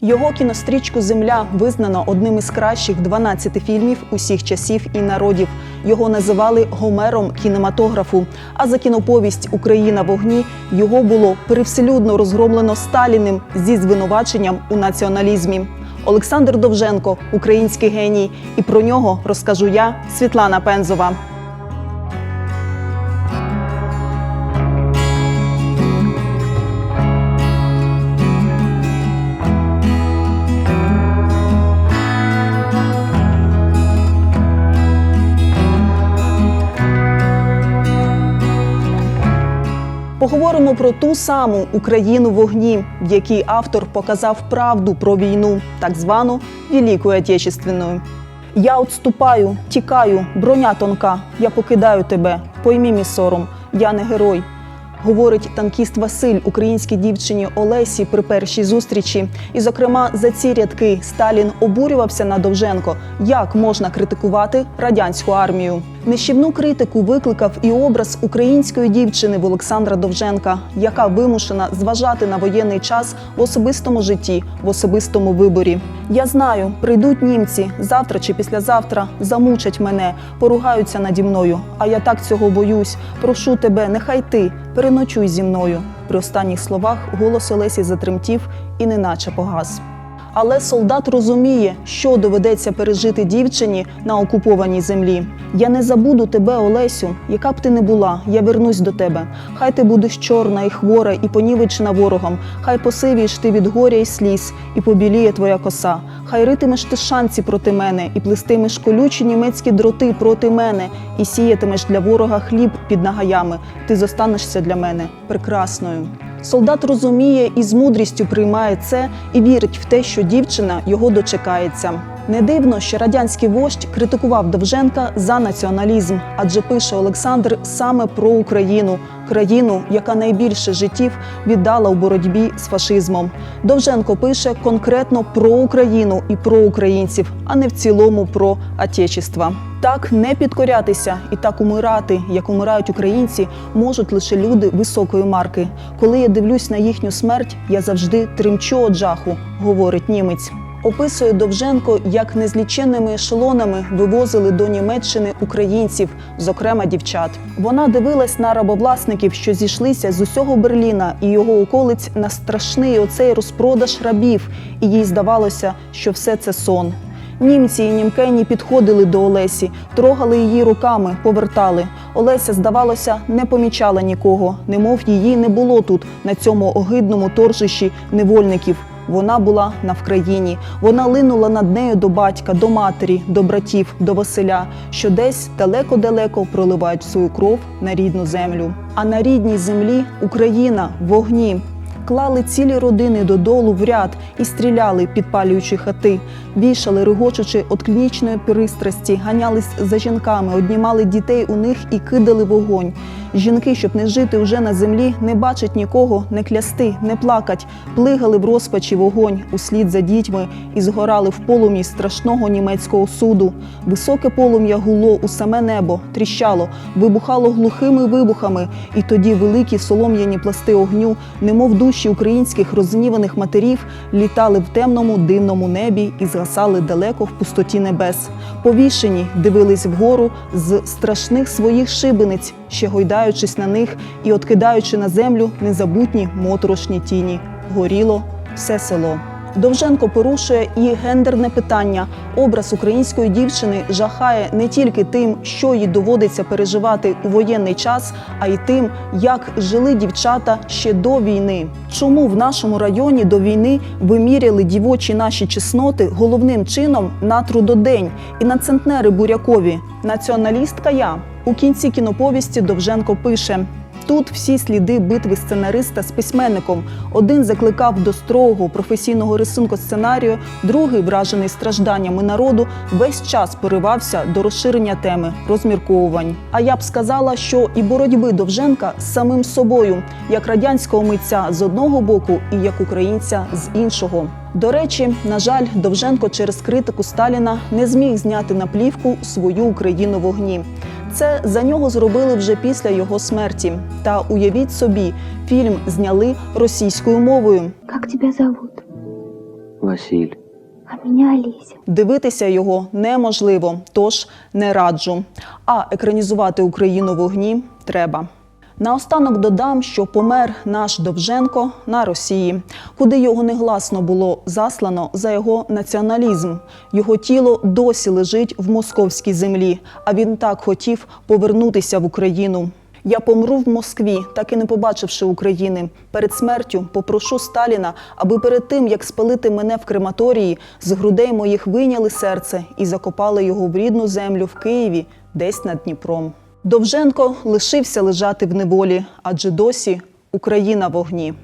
Його кінострічку Земля визнано одним із кращих 12 фільмів усіх часів і народів. Його називали Гомером кінематографу. А за кіноповість Україна вогні його було перевселюдно розгромлено Сталіним зі звинуваченням у націоналізмі. Олександр Довженко, український геній, і про нього розкажу я, Світлана Пензова. Поговоримо про ту саму Україну вогні, в якій автор показав правду про війну, так звану Велику Отечественную. Я отступаю, тікаю, броня тонка. Я покидаю тебе. Поймі мій сором, я не герой. Говорить танкіст Василь українській дівчині Олесі при першій зустрічі. І, зокрема, за ці рядки Сталін обурювався на Довженко, як можна критикувати радянську армію. Нищівну критику викликав і образ української дівчини в Олександра Довженка, яка вимушена зважати на воєнний час в особистому житті, в особистому виборі. Я знаю, прийдуть німці завтра чи післязавтра, замучать мене, поругаються наді мною. А я так цього боюсь. Прошу тебе, нехай ти переночуй зі мною. При останніх словах голос Олесі затремтів і неначе погас. Але солдат розуміє, що доведеться пережити дівчині на окупованій землі. Я не забуду тебе, Олесю, яка б ти не була, я вернусь до тебе. Хай ти будеш чорна і хвора, і понівечена ворогом. Хай посивієш ти від горя і сліз, і побіліє твоя коса. Хай ритимеш ти шанці проти мене, і плестимеш колючі німецькі дроти проти мене, і сіятимеш для ворога хліб під нагаями. Ти зостанешся для мене прекрасною. Солдат розуміє і з мудрістю приймає це і вірить в те, що дівчина його дочекається. Не дивно, що радянський вождь критикував Довженка за націоналізм, адже пише Олександр саме про Україну, країну, яка найбільше життів віддала у боротьбі з фашизмом. Довженко пише конкретно про Україну і про українців, а не в цілому про Отечество. Так не підкорятися і так умирати, як умирають українці, можуть лише люди високої марки. Коли я дивлюсь на їхню смерть, я завжди тремчу од жаху, говорить німець. Описує Довженко, як незліченними ешелонами вивозили до Німеччини українців, зокрема дівчат. Вона дивилась на рабовласників, що зійшлися з усього Берліна і його околиць на страшний оцей розпродаж рабів, і їй здавалося, що все це сон. Німці і німкені підходили до Олесі, трогали її руками, повертали. Олеся, здавалося, не помічала нікого, немов її не було тут, на цьому огидному торжищі невольників. Вона була на Вкраїні. Вона линула над нею до батька, до матері, до братів, до Василя, що десь далеко-далеко проливають свою кров на рідну землю. А на рідній землі Україна вогні. Клали цілі родини додолу в ряд і стріляли, підпалюючи хати, вішали, регочучи від клінічної пристрасті, ганялись за жінками, однімали дітей у них і кидали вогонь. Жінки, щоб не жити вже на землі, не бачать нікого, не клясти, не плакать, плигали в розпачі вогонь услід за дітьми і згорали в полум'ї страшного німецького суду. Високе полум'я гуло у саме небо, тріщало, вибухало глухими вибухами, і тоді великі солом'яні пласти огню, немов душі українських розгніваних матерів, літали в темному дивному небі і згасали далеко в пустоті небес. Повішені дивились вгору з страшних своїх шибениць, ще гойдаючись на них і откидаючи на землю незабутні моторошні тіні. Горіло все село. Довженко порушує і гендерне питання. Образ української дівчини жахає не тільки тим, що їй доводиться переживати у воєнний час, а й тим, як жили дівчата ще до війни. Чому в нашому районі до війни виміряли дівочі наші чесноти головним чином на трудодень і на центнери бурякові? Націоналістка я у кінці кіноповісті Довженко пише. Тут всі сліди битви сценариста з письменником. Один закликав до строгого професійного рисунку сценарію, другий, вражений стражданнями народу, весь час поривався до розширення теми розмірковувань. А я б сказала, що і боротьби Довженка з самим собою, як радянського митця з одного боку, і як українця з іншого. До речі, на жаль, Довженко через критику Сталіна не зміг зняти на плівку свою Україну в огні. Це за нього зробили вже після його смерті. Та уявіть собі, фільм зняли російською мовою. Як тебе зовут? Василь. А мене Олеся. Дивитися його неможливо, тож не раджу. А екранізувати Україну в вогні треба. Наостанок додам, що помер наш Довженко на Росії, куди його негласно було заслано за його націоналізм. Його тіло досі лежить в московській землі, а він так хотів повернутися в Україну. Я помру в Москві, так і не побачивши України. Перед смертю попрошу Сталіна, аби перед тим, як спалити мене в крематорії, з грудей моїх вийняли серце і закопали його в рідну землю в Києві, десь над Дніпром. Довженко лишився лежати в неволі, адже досі Україна в огні.